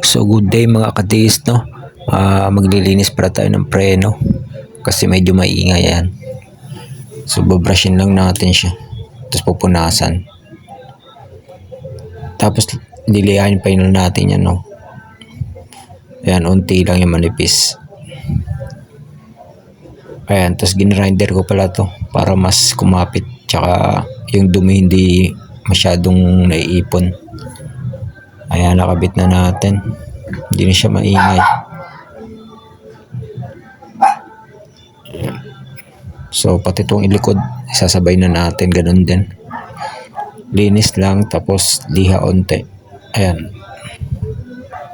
So good day mga katiis no. Ah, maglilinis para tayo ng preno kasi medyo maingay yan. So babrushin lang natin siya. Tapos pupunasan. Tapos lilihain pa natin yan no. Ayan, unti lang yung manipis. Ayan, tapos ginrinder ko pala to para mas kumapit tsaka yung dumi hindi masyadong naiipon. Ayan, nakabit na natin. Hindi na siya maingay. So, pati itong ilikod, sasabay na natin, ganun din. Linis lang, tapos liha onte. Ayan.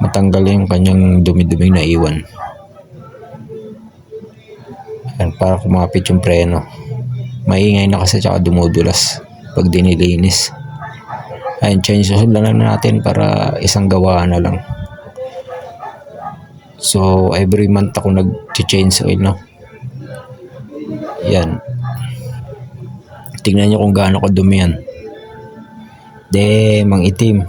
Matanggal yung kanyang dumi-dumi na iwan. Ayan, para kumapit yung preno. Maingay na kasi tsaka dumudulas pag dinilinis. Ayan, change na lang natin para isang gawa na lang. So, every month ako nag-change oil, no? Yan. Tingnan nyo kung gaano kadumi yan. De, mang itim.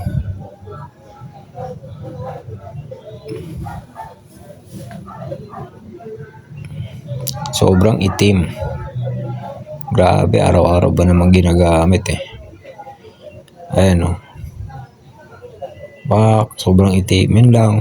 Sobrang itim. Grabe, araw-araw ba naman ginagamit eh. Ayan o. Bak, sobrang itim. Yun lang.